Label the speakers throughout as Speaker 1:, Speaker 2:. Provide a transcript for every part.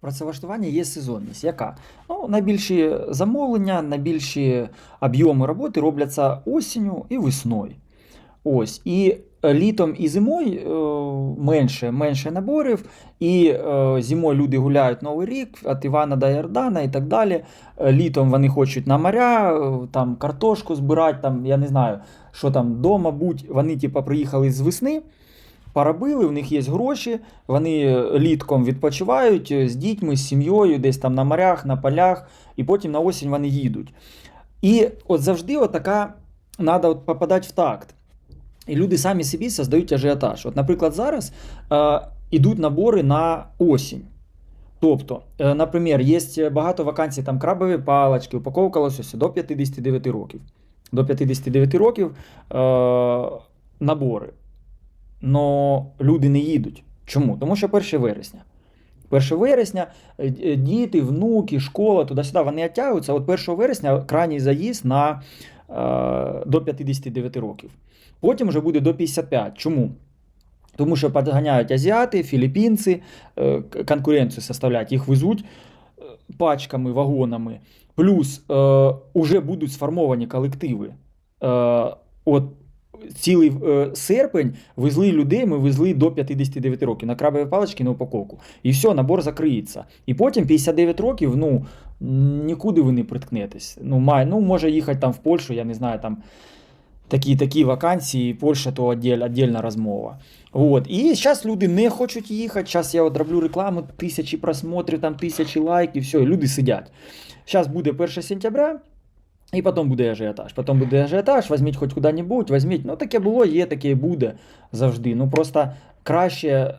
Speaker 1: Працевлаштування є сезонність. Яка? Ну, найбільші замовлення, найбільші об'єми роботи робляться осінню і весною. Ось. І літом і зимою е, менше, менше наборів, і е, зимою люди гуляють Новий рік від Івана до Йордана і так далі. Літом вони хочуть на моря, е, там картошку збирати, там, я не знаю, що там вдома будь. Вони типу, приїхали з весни. Поробили, в них є гроші, вони е, літком відпочивають е, з дітьми, з сім'єю, десь там на морях, на полях, і потім на осінь вони їдуть. І от завжди така треба попадати в такт. І люди самі собі создають ажіотаж. От, наприклад, зараз е, ідуть набори на осінь. Тобто, е, наприклад, є багато вакансій там крабові палички, упаковка лосося до 59 років. До 59 років е, набори. Но люди не їдуть. Чому? Тому що 1 вересня. 1 вересня е, е, діти, внуки, школа, туди-сюди, вони оттягуються. От 1 вересня крайній заїзд на, е, до 59 років. Потім вже буде до 55. Чому? Тому що підганяють азіати, філіппінці, е, конкуренцію составляють, їх везуть е, пачками, вагонами. Плюс е, уже будуть сформовані колективи. Е, от цілий е, серпень везли людей, ми везли до 59 років на крабові палички на упаковку. І все, набор закриється. І потім 59 років, ну нікуди ви не приткнетесь. Ну, має, ну може їхати там в Польщу, я не знаю, там такі такі вакансії, Польща то отдельна розмова. От. І зараз люди не хочуть їхати. Зараз я от роблю рекламу, тисячі просмотрів, там тисячі лайків, все, і люди сидять. Зараз буде 1 сентября. І потім буде ажіотаж. Потім буде ажіотаж, візьміть хоч куди-небудь, візьміть. Ну, таке було, є, таке і буде завжди. Ну просто краще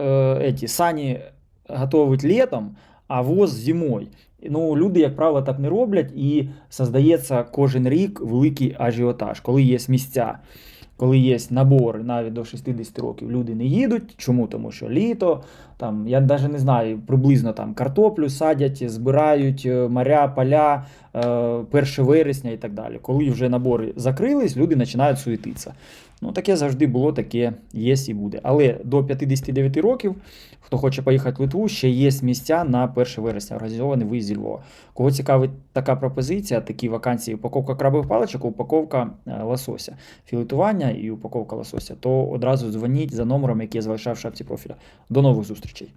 Speaker 1: е, ці сані готовить літом, а воз зимою. Ну, люди, як правило, так не роблять, і создається кожен рік великий ажіотаж, коли є місця. Коли є набори навіть до 60 років, люди не їдуть. Чому? Тому що літо, там, я навіть не знаю, приблизно там картоплю садять, збирають е, моря, поля, е, 1 вересня і так далі. Коли вже набори закрились, люди починають суетитися. Ну, таке завжди було, таке є і буде. Але до 59 років, хто хоче поїхати в Литву, ще є місця на 1 вересня, організований виїзд зі Львова. Кого цікавить така пропозиція, такі вакансії, упаковка крабових паличок, упаковка е, лосося, філетування і упаковка лосося, то одразу дзвоніть за номером, який я залишав в шапці профіля. До нових зустрічей!